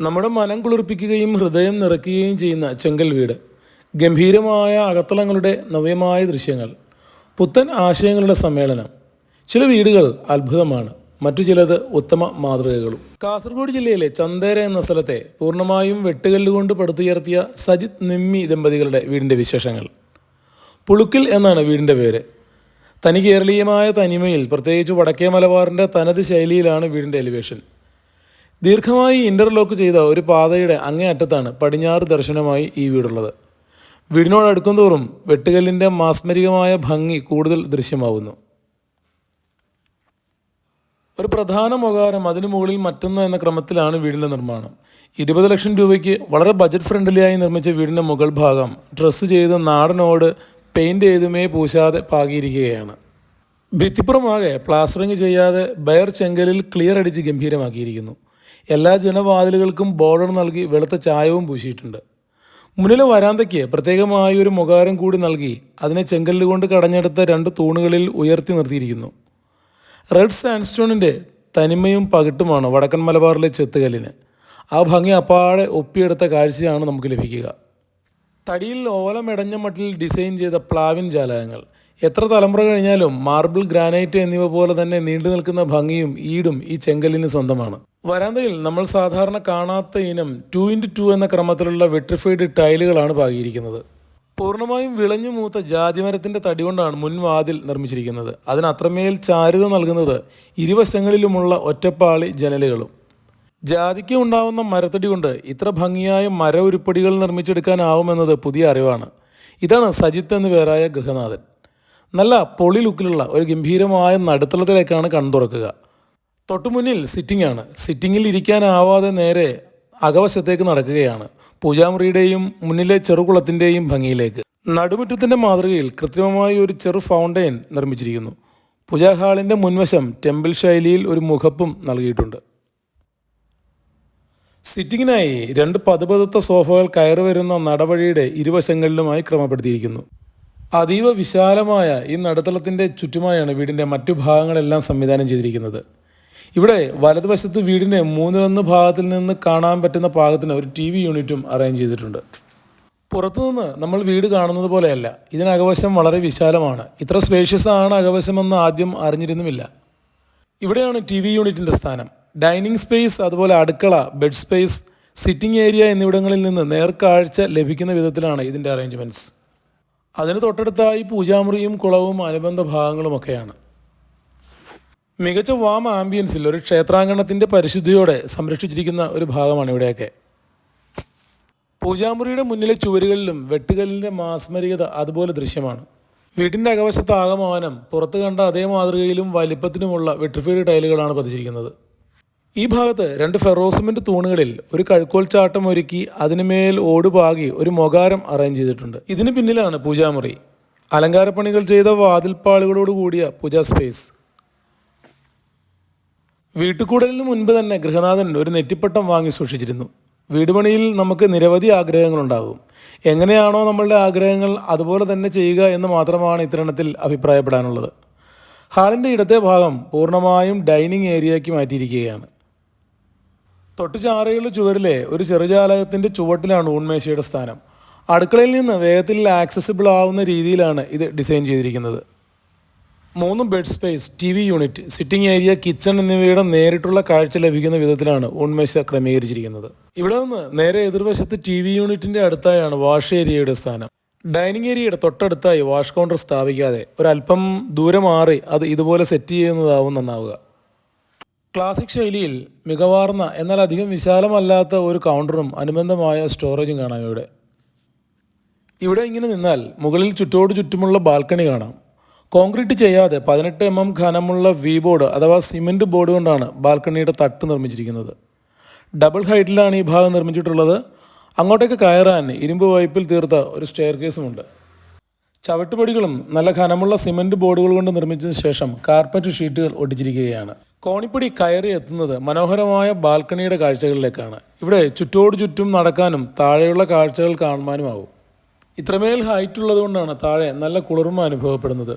നമ്മുടെ മനം കുളിർപ്പിക്കുകയും ഹൃദയം നിറയ്ക്കുകയും ചെയ്യുന്ന ചെങ്കൽ വീട്. ഗംഭീരമായ അകത്തളങ്ങളുടെ നവ്യമായ ദൃശ്യങ്ങൾ. പുത്തൻ ആശയങ്ങളുടെ സമ്മേളനം. ചില വീടുകൾ അത്ഭുതമാണ്. മറ്റു ചിലത് ഉത്തമ മാതൃകകളും. കാസർഗോഡ് ജില്ലയിലെ ചന്തേര എന്ന സ്ഥലത്തെ പൂർണമായും വെട്ടുകല്ലുകൊണ്ട് പടുത്തുയർത്തിയ സജിത് നിമ്മി ദമ്പതികളുടെ വീടിന്റെ വിശേഷങ്ങൾ. പുളുക്കിൽ എന്നാണ് വീടിന്റെ പേര്. തനി കേരളീയമായ തനിമയിൽ പ്രത്യേകിച്ച് വടക്കേ മലബാറിന്റെ തനത് ശൈലിയിലാണ് വീടിന്റെ എലിവേഷൻ ദീർഘമായി ഇന്റർലോക്ക് ചെയ്ത ഒരു പാതയുടെ അങ്ങേയറ്റത്താണ് പടിഞ്ഞാറ് ദർശനമായി ഈ വീടുള്ളത്. വീടിനോട് അടുക്കും തോറും വെട്ടുകല്ലിന്റെ മാസ്മരികമായ ഭംഗി കൂടുതൽ ദൃശ്യമാവുന്നു. ഒരു പ്രധാന മുഖാരം അതിനു മുകളിൽ മറ്റൊന്ന് എന്ന ക്രമത്തിലാണ് വീടിന്റെ നിർമ്മാണം. ഇരുപത് ലക്ഷം രൂപയ്ക്ക് വളരെ ബജറ്റ് ഫ്രണ്ട്ലിയായി നിർമ്മിച്ച വീടിന്റെ മുകൾ ഭാഗം ഡ്രസ്സ് ചെയ്ത് നാടനോട് പെയിന്റ് ചെയ്തുമേ പൂശാതെ പാകിയിരിക്കുകയാണ്. ഭിത്തിപ്പുറമാകെ പ്ലാസ്റ്ററിങ് ചെയ്യാതെ ബയർ ചെങ്കലിൽ ക്ലിയർ അടിച്ച് ഗംഭീരമാക്കിയിരിക്കുന്നു. എല്ലാ ജനവാതിലുകൾക്കും ബോർഡർ നൽകി വെളുത്ത ചായവും പൂശിയിട്ടുണ്ട്. മുന്നിലെ വരാന്തയ്ക്ക് പ്രത്യേകമായ ഒരു മുഖാരം കൂടി നൽകി അതിനെ ചെങ്കല്ലുകൊണ്ട് കടഞ്ഞെടുത്ത രണ്ട് തൂണുകളിൽ ഉയർത്തി നിർത്തിയിരിക്കുന്നു. റെഡ് സാൻഡ്സ്റ്റോണിന്റെ തനിമയും പകിട്ടുമാണ് വടക്കൻ മലബാറിലെ ചെത്തുകല്ലിന്. ആ ഭംഗി അപ്പാടെ ഒപ്പിയെടുത്ത കാഴ്ചയാണ് നമുക്ക് ലഭിക്കുക. തടിയിൽ ഓലമെടഞ്ഞ മട്ടിൽ ഡിസൈൻ ചെയ്ത പ്ലാവിൻ ജാലകങ്ങൾ. എത്ര തലമുറ കഴിഞ്ഞാലും മാർബിൾ ഗ്രാനൈറ്റ് എന്നിവ പോലെ തന്നെ നീണ്ടു നിൽക്കുന്ന ഭംഗിയും ഈടും ഈ ചെങ്കല്ലിന് സ്വന്തമാണ്. വരാന്തയിൽ നമ്മൾ സാധാരണ കാണാത്ത ഇനം ടു ഇന്റു ടു എന്ന ക്രമത്തിലുള്ള വെട്രിഫൈഡ് ടൈലുകളാണ് പാകിയിരിക്കുന്നത്. പൂർണമായും വിളഞ്ഞു മൂത്ത ജാതിമരത്തിന്റെ തടി കൊണ്ടാണ് മുൻവാതിൽ നിർമ്മിച്ചിരിക്കുന്നത്. അതിനത്രമേൽ ചാരുത നൽകുന്നത് ഇരുവശങ്ങളിലുമുള്ള ഒറ്റപ്പാളി ജനലുകളും. ജാതിക്ക് ഉണ്ടാവുന്ന മരത്തടി കൊണ്ട് ഇത്ര ഭംഗിയായ മര ഉരുപ്പടികൾ നിർമ്മിച്ചെടുക്കാനാവുമെന്നത് പുതിയ അറിവാണ്. ഇതാണ് സജിത്ത് എന്ന് പേരായ ഗൃഹനാഥൻ. നല്ല പൊളി ലുക്കിലുള്ള ഒരു ഗംഭീരമായ നടുത്തളത്തിലേക്കാണ് കൺതുറക്കുക തൊട്ടുമുന്നിൽ സിറ്റിംഗ് ആണ് സിറ്റിങ്ങിൽ ഇരിക്കാനാവാതെ നേരെ അകവശത്തേക്ക് നടക്കുകയാണ്. പൂജാമുറിയുടെയും മുന്നിലെ ചെറുകുളത്തിന്റെയും ഭംഗിയിലേക്ക്. നടുമുറ്റത്തിന്റെ മാതൃകയിൽ കൃത്രിമമായി ഒരു ചെറു ഫൗണ്ടൈൻ നിർമ്മിച്ചിരിക്കുന്നു. പൂജാ ഹാളിന്റെ മുൻവശം ടെമ്പിൾ ശൈലിയിൽ ഒരു മുഖപ്പും നൽകിയിട്ടുണ്ട്. സിറ്റിങ്ങിനായി രണ്ട് പതുപതുത്ത സോഫകൾ കയറി വരുന്ന നടവഴിയുടെ ഇരുവശങ്ങളിലുമായി ക്രമപ്പെടുത്തിയിരിക്കുന്നു. അതീവ വിശാലമായ ഈ നടുത്തളത്തിന്റെ ചുറ്റുമായാണ് വീടിന്റെ മറ്റു ഭാഗങ്ങളെല്ലാം സംവിധാനം ചെയ്തിരിക്കുന്നത്. ഇവിടെ വലതുവശത്ത് വീടിന്റെ മൂന്നിലൊന്ന് ഭാഗത്തിൽ നിന്ന് കാണാൻ പറ്റുന്ന പാകത്തിന് ഒരു ടി വി യൂണിറ്റും അറേഞ്ച് ചെയ്തിട്ടുണ്ട്. പുറത്തുനിന്ന് നമ്മൾ വീട് കാണുന്നത് പോലെയല്ല ഇതിനകവശം വളരെ വിശാലമാണ്. ഇത്ര സ്പേഷ്യസ് ആണ് അകവശമെന്ന് ആദ്യം അറിഞ്ഞിരുന്നുമില്ല. ഇവിടെയാണ് ടി വി യൂണിറ്റിന്റെ സ്ഥാനം. ഡൈനിങ് സ്പേസ് അതുപോലെ അടുക്കള ബെഡ് സ്പേസ് സിറ്റിംഗ് ഏരിയ എന്നിവിടങ്ങളിൽ നിന്ന് നേർക്കാഴ്ച ലഭിക്കുന്ന വിധത്തിലാണ് ഇതിന്റെ അറേഞ്ച്മെന്റ്സ് അതിന് തൊട്ടടുത്തായി പൂജാമുറിയും കുളവും അനുബന്ധ ഭാഗങ്ങളുമൊക്കെയാണ് മികച്ച വാം ആംബിയൻസിൽ ഒരു ക്ഷേത്രാങ്കണത്തിന്റെ പരിശുദ്ധിയോടെ സംരക്ഷിച്ചിരിക്കുന്ന ഒരു ഭാഗമാണ് ഇവിടെയൊക്കെ. പൂജാമുറിയുടെ മുന്നിലെ ചുവരുകളിലും വെട്ടുകല്ലിന്റെ മാസ്മരികത അതുപോലെ ദൃശ്യമാണ്. വീട്ടിന്റെ അകവശത്ത് ആകമാനം പുറത്ത് കണ്ട അതേ മാതൃകയിലും വലിപ്പത്തിനുമുള്ള വെട്രിഫൈഡ് ടൈലുകളാണ് പതിച്ചിരിക്കുന്നത്. ഈ ഭാഗത്ത് രണ്ട് ഫെറോസിമെന്റ് തൂണുകളിൽ ഒരു കഴുക്കോൽ ചാട്ടം ഒരുക്കി അതിനുമേൽ ഓടുപാകി ഒരു മൊകാരം അറേഞ്ച് ചെയ്തിട്ടുണ്ട്. ഇതിന് പിന്നിലാണ് പൂജാമുറി. അലങ്കാരപ്പണികൾ ചെയ്ത വാതിൽപ്പാളുകളോട് കൂടിയ പൂജാ സ്പേസ് വീട്ടുകൂടലിന് മുൻപ് തന്നെ ഗൃഹനാഥൻ ഒരു നെറ്റിപ്പട്ടം വാങ്ങി സൂക്ഷിച്ചിരുന്നു. വീടുപണിയിൽ നമുക്ക് നിരവധി ആഗ്രഹങ്ങളുണ്ടാകും. എങ്ങനെയാണോ നമ്മളുടെ ആഗ്രഹങ്ങൾ അതുപോലെ തന്നെ ചെയ്യുക എന്ന് മാത്രമാണ് ഇത്തരണത്തിൽ അഭിപ്രായപ്പെടാനുള്ളത്. ഹാളിന്റെ ഇടത്തെ ഭാഗം പൂർണമായും ഡൈനിങ് ഏരിയയ്ക്ക് മാറ്റിയിരിക്കുകയാണ്. തൊട്ട് ചാറയുള്ള ചുവരിലെ ഒരു ചെറുജാലകത്തിന്റെ ചുവട്ടിലാണ് ഊൺമേശയുടെ സ്ഥാനം. അടുക്കളയിൽ നിന്ന് വേഗത്തിൽ ആക്സസിബിൾ ആവുന്ന രീതിയിലാണ് ഇത് ഡിസൈൻ ചെയ്തിരിക്കുന്നത്. മൂന്ന് bed space T V unit sitting area kitchen എന്നിവയുടെ നേരിട്ടുള്ള കാഴ്ച ലഭിക്കുന്ന വിധത്തിലാണ് ഉൺമേശ ക്രമീകരിച്ചിരിക്കുന്നത്. ഇവിടെ നിന്ന് നേരെ എതിർവശത്ത് ടി വി യൂണിറ്റിന്റെ അടുത്തായാണ് വാഷ് ഏരിയയുടെ സ്ഥാനം. ഡൈനിങ് ഏരിയയുടെ തൊട്ടടുത്തായി വാഷ് കൗണ്ടർ സ്ഥാപിക്കാതെ ഒരല്പം ദൂരം മാറി അത് ഇതുപോലെ സെറ്റ് ചെയ്യുന്നതാവും നന്നാവുക. ക്ലാസിക് ശൈലിയിൽ മികവാർന്ന എന്നാൽ അധികം വിശാലമല്ലാത്ത ഒരു കൗണ്ടറും അനുബന്ധമായ സ്റ്റോറേജും കാണാം ഇവിടെ. ഇവിടെ ഇങ്ങനെ നിന്നാൽ മുകളിൽ ചുറ്റോട് ചുറ്റുമുള്ള ബാൽക്കണി കാണാം. കോൺക്രീറ്റ് ചെയ്യാതെ പതിനെട്ട് എം എം ഘനമുള്ള വി ബോർഡ് അഥവാ സിമെന്റ് ബോർഡ് കൊണ്ടാണ് ബാൽക്കണിയുടെ തട്ട് നിർമ്മിച്ചിരിക്കുന്നത്. ഡബിൾ ഹൈറ്റിലാണ് ഈ ഭാഗം നിർമ്മിച്ചിട്ടുള്ളത്. അങ്ങോട്ടേക്ക് കയറാൻ ഇരുമ്പ് പൈപ്പിൽ തീർത്ത ഒരു സ്റ്റെയർ കേസുമുണ്ട് ചവിട്ടുപടികളും നല്ല ഘനമുള്ള സിമെന്റ് ബോർഡുകൾ കൊണ്ട് നിർമ്മിച്ചതിന് ശേഷം കാർപ്പറ്റ് ഷീറ്റുകൾ ഒട്ടിച്ചിരിക്കുകയാണ്. കോണിപ്പടി കയറി എത്തുന്നത് മനോഹരമായ ബാൽക്കണിയുടെ കാഴ്ചകളിലേക്കാണ്. ഇവിടെ ചുറ്റോട് ചുറ്റും നടക്കാനും താഴെയുള്ള കാഴ്ചകൾ കാണുവാനുമാവും. ഇത്രമേൽ ഹൈറ്റ് ഉള്ളതുകൊണ്ടാണ് താഴെ നല്ല കുളിർമ അനുഭവപ്പെടുന്നത്.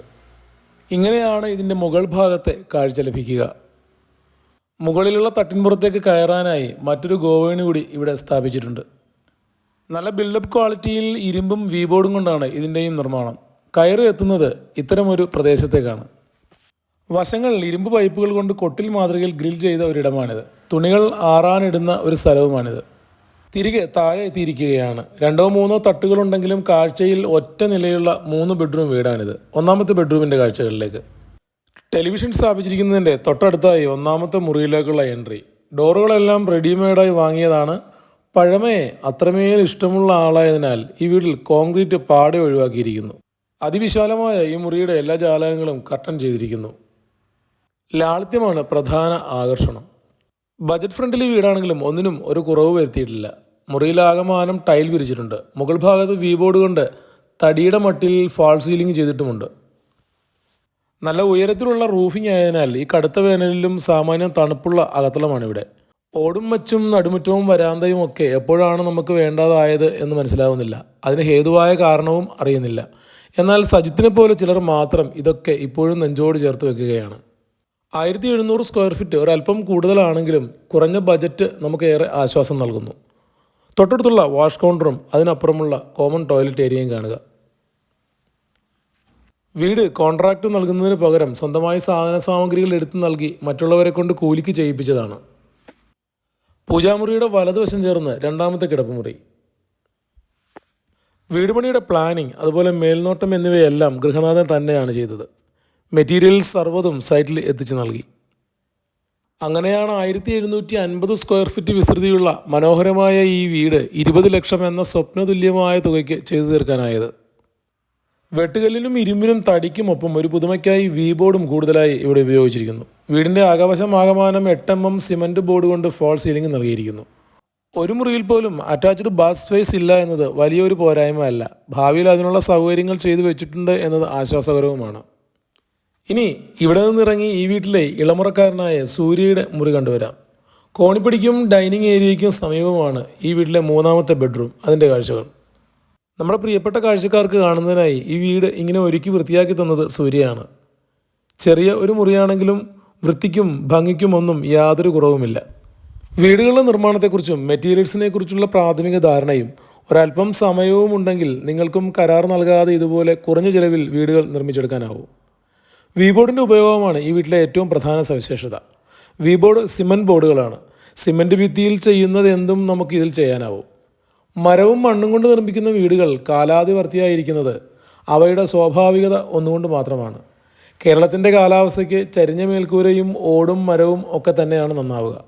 ഇങ്ങനെയാണ് ഇതിന്റെ മുകൾ ഭാഗത്തെ കാഴ്ച ലഭിക്കുക. മുകളിലുള്ള തട്ടിൻപുറത്തേക്ക് കയറാനായി മറ്റൊരു ഗോവേണി കൂടി ഇവിടെ സ്ഥാപിച്ചിട്ടുണ്ട്. നല്ല ബിൽഡപ്പ് ക്വാളിറ്റിയിൽ ഇരുമ്പും വീബോർഡും കൊണ്ടാണ് ഇതിന്റെയും നിർമ്മാണം. കയറ് എത്തുന്നത് ഇത്തരമൊരു പ്രദേശത്തേക്കാണ്. വശങ്ങൾ ഇരുമ്പ് പൈപ്പുകൾ കൊണ്ട് കൊട്ടിൽ മാതൃകയിൽ ഗ്രിൽ ചെയ്ത ഒരിടമാണിത്. തുണികൾ ആറാനിടുന്ന ഒരു സ്ഥലവുമാണിത്. തിരികെ താഴെ എത്തിയിരിക്കുകയാണ്. രണ്ടോ മൂന്നോ തട്ടുകളുണ്ടെങ്കിലും കാഴ്ചയിൽ ഒറ്റ നിലയുള്ള മൂന്ന് ബെഡ്റൂം വീടാണിത്. ഒന്നാമത്തെ ബെഡ്റൂമിന്റെ കാഴ്ചകളിലേക്ക്. ടെലിവിഷൻ സ്ഥാപിച്ചിരിക്കുന്നതിന്റെ തൊട്ടടുത്തായി ഒന്നാമത്തെ മുറിയിലേക്കുള്ള എൻട്രി. ഡോറുകളെല്ലാം റെഡിമെയ്ഡായി വാങ്ങിയതാണ്. പഴമയെ അത്രമേൽ ഇഷ്ടമുള്ള ആളായതിനാൽ ഈ വീട്ടിൽ കോൺക്രീറ്റ് പാടെ ഒഴിവാക്കിയിരിക്കുന്നു. അതിവിശാലമായ ഈ മുറിയുടെ എല്ലാ ജാലകങ്ങളും കട്ടൺ ചെയ്തിരിക്കുന്നു. ലാളിത്യമാണ് പ്രധാന ആകർഷണം. ബജറ്റ് ഫ്രണ്ട്ലി വീടാണെങ്കിലും ഒന്നിനും ഒരു കുറവ് വരുത്തിയിട്ടില്ല. മുറിയിലാകമാനം ടൈൽ വിരിച്ചിട്ടുണ്ട്. മുകൾ ഭാഗത്ത് വി ബോർഡ് കൊണ്ട് തടിയുടെ മട്ടിൽ ഫാൾ സീലിംഗ് ചെയ്തിട്ടുമുണ്ട്. നല്ല ഉയരത്തിലുള്ള റൂഫിംഗ് ആയതിനാൽ ഈ കടുത്ത വേനലിലും സാമാന്യം തണുപ്പുള്ള അകത്തളമാണ് ഇവിടെ. ഓടും മച്ചും നടുമുറ്റവും വരാന്തയും ഒക്കെ എപ്പോഴാണ് നമുക്ക് വേണ്ടതായത് എന്ന് മനസ്സിലാവുന്നില്ല. അതിന് ഹേതുവായ കാരണവും അറിയുന്നില്ല. എന്നാൽ സജിത്തിനെ പോലെ ചിലർ മാത്രം ഇതൊക്കെ ഇപ്പോഴും നെഞ്ചോട് ചേർത്ത് വെക്കുകയാണ്. ആയിരത്തി എഴുന്നൂറ് സ്ക്വയർ ഫീറ്റ് ഒരല്പം കൂടുതലാണെങ്കിലും കുറഞ്ഞ ബജറ്റ് നമുക്ക് ഏറെ ആശ്വാസം നൽകുന്നു. തൊട്ടടുത്തുള്ള വാഷ് കൗണ്ടറും അതിനപ്പുറമുള്ള കോമൺ ടോയ്ലറ്റ് ഏരിയയും കാണുക. വീട് കോൺട്രാക്റ്റ് നൽകുന്നതിന് പകരം സ്വന്തമായി സാധന സാമഗ്രികൾ എടുത്തു നൽകി മറ്റുള്ളവരെ കൊണ്ട് കൂലിക്ക് ചെയ്യിപ്പിച്ചതാണ്. പൂജാമുറിയുടെ വലതുവശം ചേർന്ന് രണ്ടാമത്തെ കിടപ്പുമുറി. വീടുപണിയുടെ പ്ലാനിംഗ് അതുപോലെ മേൽനോട്ടം എന്നിവയെല്ലാം ഗൃഹനാഥൻ തന്നെയാണ് ചെയ്തത്. മെറ്റീരിയൽ സർവതും സൈറ്റിൽ എത്തിച്ചു നൽകി. അങ്ങനെയാണ് ആയിരത്തി എഴുന്നൂറ്റി അൻപത് സ്ക്വയർ ഫീറ്റ് വിസ്തൃതിയുള്ള മനോഹരമായ ഈ വീട് ഇരുപത് ലക്ഷം എന്ന സ്വപ്നതുല്യമായ തുകയ്ക്ക് ചെയ്തു തീർക്കാനായത്. വെട്ടുകല്ലിനും ഇരുമ്പിനും തടിക്കുമൊപ്പം ഒരു പുതുമയ്ക്കായി വി ബോർഡും കൂടുതലായി ഇവിടെ ഉപയോഗിച്ചിരിക്കുന്നു. വീടിന്റെ ആകവശം ആകമാനം എട്ട് എം എം സിമന്റ് ബോർഡ് കൊണ്ട് ഫോൾ സീലിംഗ് നൽകിയിരിക്കുന്നു. ഒരു മുറിയിൽ പോലും അറ്റാച്ച്ഡ് ബാത്ത് സ്പേസ് ഇല്ല എന്നത് വലിയൊരു പോരായ്മ അല്ല ഭാവിയിൽ അതിനുള്ള സൗകര്യങ്ങൾ ചെയ്തു വെച്ചിട്ടുണ്ട് എന്നത് ആശ്വാസകരവുമാണ്. ഇനി ഇവിടെ നിന്നിറങ്ങി ഈ വീട്ടിലെ ഇളമുറക്കാരനായ സൂര്യയുടെ മുറി കണ്ടുവരാം. കോണിപ്പടിക്കും ഡൈനിങ് ഏരിയയ്ക്കും സമീപമാണ് ഈ വീട്ടിലെ മൂന്നാമത്തെ ബെഡ്റൂം അതിന്റെ കാഴ്ചകൾ. നമ്മുടെ പ്രിയപ്പെട്ട കാഴ്ചക്കാർക്ക് കാണുന്നതിനായി ഈ വീട് ഇങ്ങനെ ഒരുക്കി വൃത്തിയാക്കി തന്നത് സൂര്യയാണ്. ചെറിയ ഒരു മുറിയാണെങ്കിലും വൃത്തിക്കും ഭംഗിക്കും ഒന്നും യാതൊരു കുറവുമില്ല. വീടുകളുടെ നിർമ്മാണത്തെക്കുറിച്ചും മെറ്റീരിയൽസിനെ കുറിച്ചുള്ള പ്രാഥമിക ധാരണയും ഒരല്പം സമയവും ഉണ്ടെങ്കിൽ നിങ്ങൾക്കും കരാർ നൽകാതെ ഇതുപോലെ കുറഞ്ഞ ചിലവിൽ വീടുകൾ നിർമ്മിച്ചെടുക്കാനാവും. വി ബോർഡിന്റെ ഉപയോഗമാണ് ഈ വീട്ടിലെ ഏറ്റവും പ്രധാന സവിശേഷത. വീബോർഡ് സിമന്റ് ബോർഡുകളാണ്. സിമന്റ് ഭിത്തിയിൽ ചെയ്യുന്നത് എന്തും നമുക്ക് ഇതിൽ ചെയ്യാനാവും. മരവും മണ്ണും കൊണ്ട് നിർമ്മിക്കുന്ന വീടുകൾ കാലാതിവർത്തിയായിരിക്കുന്നത് അവയുടെ സ്വാഭാവികത ഒന്നുകൊണ്ട് മാത്രമാണ്. കേരളത്തിന്റെ കാലാവസ്ഥയ്ക്ക് ചരിഞ്ഞ മേൽക്കൂരയും ഓടും മരവും ഒക്കെ തന്നെയാണ് നന്നാവുക.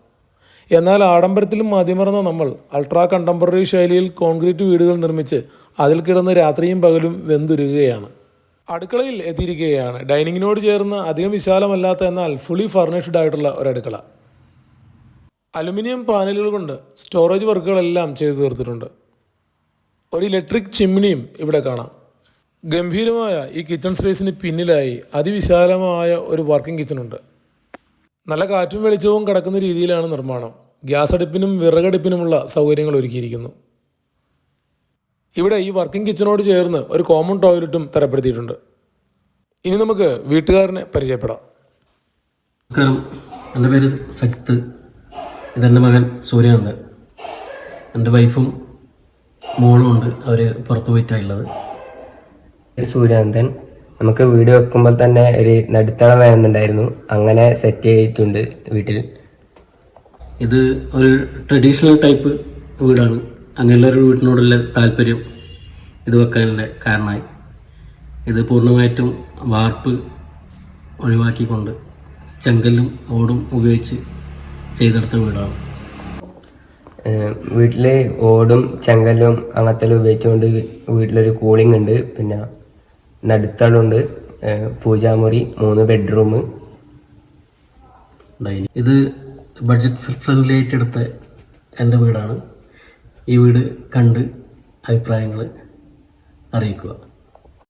എന്നാൽ ആഡംബരത്തിലും മതിമറന്ന നമ്മൾ അൾട്രാ കണ്ടംപററി ശൈലിയിൽ കോൺക്രീറ്റ് വീടുകൾ നിർമ്മിച്ച് അതിൽ കിടന്ന് രാത്രിയും പകലും വെന്തുരുകയാണ്. അടുക്കളയിൽ എത്തിയിരിക്കുകയാണ്. ഡൈനിങ്ങിനോട് ചേർന്ന് അധികം വിശാലമല്ലാത്ത എന്നാൽ ഫുള്ളി ഫർണിഷ്ഡ് ആയിട്ടുള്ള ഒരു അടുക്കള അലുമിനിയം പാനലുകൾ കൊണ്ട് സ്റ്റോറേജ് വർക്കുകളെല്ലാം ചെയ്തു തീർത്തിട്ടുണ്ട്. ഒരു ഇലക്ട്രിക് ചിമ്മിനിയും ഇവിടെ കാണാം. ഗംഭീരമായ ഈ കിച്ചൺ സ്പേസിന് പിന്നിലായി അതിവിശാലമായ ഒരു വർക്കിംഗ് കിച്ചണുണ്ട് നല്ല കാറ്റും വെളിച്ചവും കടക്കുന്ന രീതിയിലാണ് നിർമ്മാണം. ഗ്യാസ് അടുപ്പിനും വിറകടുപ്പിനുമുള്ള സൗകര്യങ്ങൾ ഒരുക്കിയിരിക്കുന്നു. ഇവിടെ ഈ വർക്കിംഗ് കിച്ചണോട് ചേർന്ന് ഒരു കോമൺ ടോയ്ലറ്റും തരപ്പെടുത്തിയിട്ടുണ്ട്. ഇനി നമുക്ക് വീട്ടുകാരനെ പരിചയപ്പെടാം. നമസ്കാരം. എന്റെ പേര് സജിത്ത്. ഇതെന്റെ മകൻ സൂര്യകാന്തൻ എന്റെ വൈഫും മോളും ഉണ്ട്. അവർ പുറത്തു പോയിട്ടാണുള്ളത് സൂര്യാനന്ദൻ നമുക്ക് വീട് വെക്കുമ്പോൾ തന്നെ ഒരു നടുത്തളം വേണമെന്നുണ്ടായിരുന്നു അങ്ങനെ സെറ്റ് ചെയ്തിട്ടുണ്ട് വീട്ടിൽ. ഇത് ഒരു ട്രഡീഷണൽ ടൈപ്പ് വീടാണ്. അങ്ങനെയുള്ള ഒരു വീടിനോടുള്ള താല്പര്യം ഇത് വെക്കാനുള്ള കാരണമായി. ഇത് പൂർണമായിട്ടും വാർപ്പ് ഒഴിവാക്കിക്കൊണ്ട് ചെങ്കല്ലും ഓടും ഉപയോഗിച്ച് ചെയ്തെടുത്ത വീടാണ്. വീട്ടിൽ ഓടും ചെങ്കല്ലും അങ്ങനത്തെ ഉപയോഗിച്ചുകൊണ്ട് വീട്ടിലൊരു കൂളിംഗ് ഉണ്ട്. പിന്നെ നടുത്തളുണ്ട്. പൂജാമുറി മൂന്ന് ബെഡ്റൂം ഡൈനിങ് ഇത് ബഡ്ജറ്റ് ഫ്രണ്ട്ലി ആയിട്ട് എടുത്ത എന്റെ വീടാണ്. ഈ വീട് കണ്ട് അഭിപ്രായങ്ങൾ അറിയിക്കുക.